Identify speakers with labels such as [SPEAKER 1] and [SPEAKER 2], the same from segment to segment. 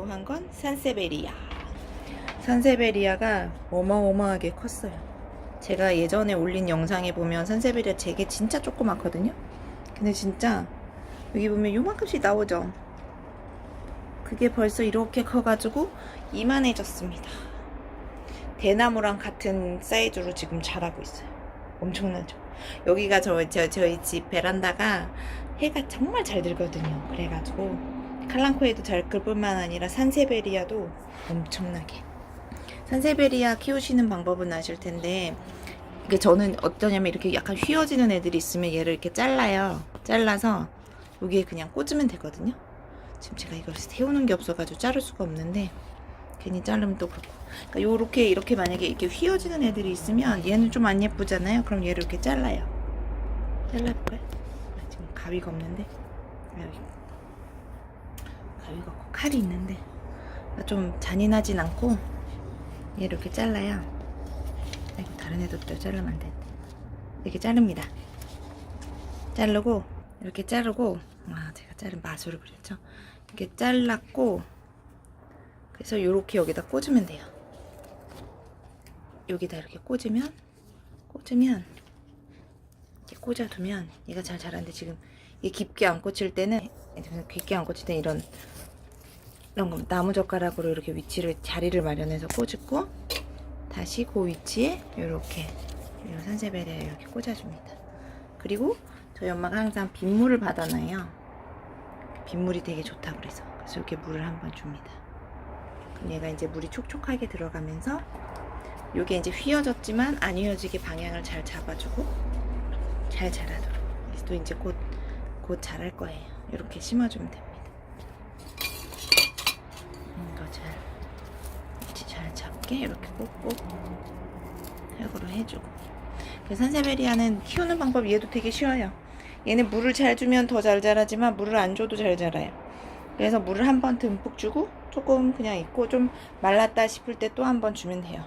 [SPEAKER 1] 한 건 산세베리아. 산세베리아가 어마어마하게 컸어요. 제가 예전에 올린 영상에 보면 산세베리아 제게 진짜 조그맣거든요. 근데 진짜 여기 보면 요만큼씩 나오죠. 그게 벌써 이렇게 커가지고 이만해졌습니다. 대나무랑 같은 사이즈로 지금 자라고 있어요. 엄청나죠? 여기가 저, 저, 저희 집 베란다가 해가 정말 잘 들거든요. 그래가지고 칼랑코에도 잘 클 뿐만 아니라 산세베리아도 엄청나게. 산세베리아 키우시는 방법은 아실 텐데, 이게 저는 어떠냐면 이렇게 약간 휘어지는 애들이 있으면 얘를 이렇게 잘라요. 잘라서 여기에 그냥 꽂으면 되거든요. 지금 제가 이걸 세우는 게 없어가지고 자를 수가 없는데, 괜히 자르면 또 그렇고. 그러니까 요렇게 이렇게 만약에 이렇게 휘어지는 애들이 있으면 얘는 좀 안 예쁘잖아요. 그럼 얘를 이렇게 잘라요. 잘라볼까요? 아, 지금 가위가 없는데. 아, 여기. 가위가 없고 칼이 있는데 좀 잔인하진 않고 얘를 이렇게 잘라요. 다른 애도 또 자르면 안 돼. 이렇게 자릅니다. 자르고 이렇게 자르고 아 제가 자른 마술을 그렸죠. 이렇게 잘랐고 그래서 이렇게 여기다 꽂으면 돼요. 여기다 이렇게 꽂으면 꽂으면 꽂아두면 얘가 잘 자라는데 지금 얘 깊게 안 꽂힐 때는 깊게 안 꽂힐 때 이런 이런 거 나무 젓가락으로 이렇게 위치를 자리를 마련해서 꽂고 다시 그 위치에 이렇게 이 산세베리아 이렇게 꽂아줍니다. 그리고 저희 엄마가 항상 빗물을 받아놔요. 빗물이 되게 좋다 그래서 그래서 이렇게 물을 한번 줍니다. 그럼 얘가 이제 물이 촉촉하게 들어가면서 요게 이제 휘어졌지만 안 휘어지게 방향을 잘 잡아주고 잘 자라도록 또 이제 곧, 곧 자랄 거예요. 이렇게 심어주면 됩니다. 이거 잘 잘 잡게 이렇게 꼭꼭 획으로 해주고 그 산세베리아는 키우는 방법 얘도 되게 쉬워요. 얘는 물을 잘 주면 더 잘 자라지만 물을 안 줘도 잘 자라요. 그래서 물을 한 번 듬뿍 주고 조금 그냥 있고 좀 말랐다 싶을 때 또 한 번 주면 돼요.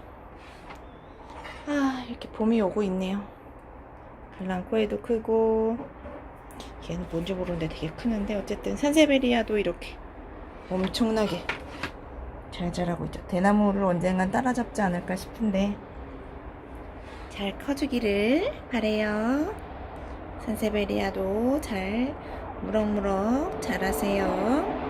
[SPEAKER 1] 아 이렇게 봄이 오고 있네요. 블랑코에도 크고 얘는 뭔지 모르는데 되게 크는데 어쨌든 산세베리아도 이렇게 엄청나게 잘 자라고 있죠. 대나무를 언젠간 따라잡지 않을까 싶은데 잘 커주기를 바래요. 산세베리아도 잘 무럭무럭 자라세요.